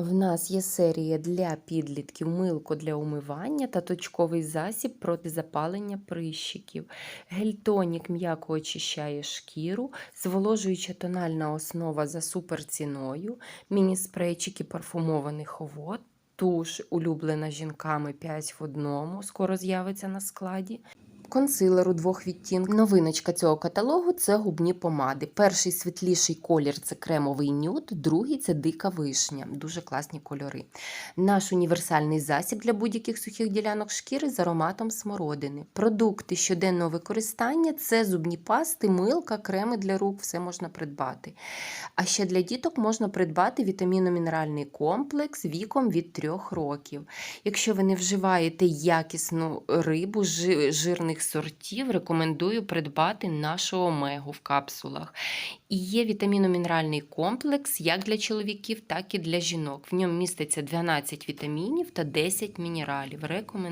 В нас є серія для підлітків милко для умивання та точковий засіб проти запалення прищиків. Гель-тонік м'яко очищає шкіру, зволожуюча тональна основа за суперціною, міні-спрейчики парфумованих овод, туш, улюблена жінками 5 в одному, скоро з'явиться на складі. Консилер у двох відтінках. Новиночка цього каталогу це губні помади. Перший світліший колір це кремовий нюд, другий це дика вишня. Дуже класні кольори. Наш універсальний засіб для будь-яких сухих ділянок шкіри з ароматом смородини. Продукти щоденного використання це зубні пасти, милка, креми для рук, все можна придбати. А ще для діток можна придбати вітамінно-мінеральний комплекс віком від 3 років. Якщо ви не вживаєте якісну рибу жи- жирних сортів, рекомендую придбати нашу омегу в капсулах. І є вітаміно-мінеральний комплекс як для чоловіків, так і для жінок. В ньому міститься 12 вітамінів та 10 мінералів. Рекомендую.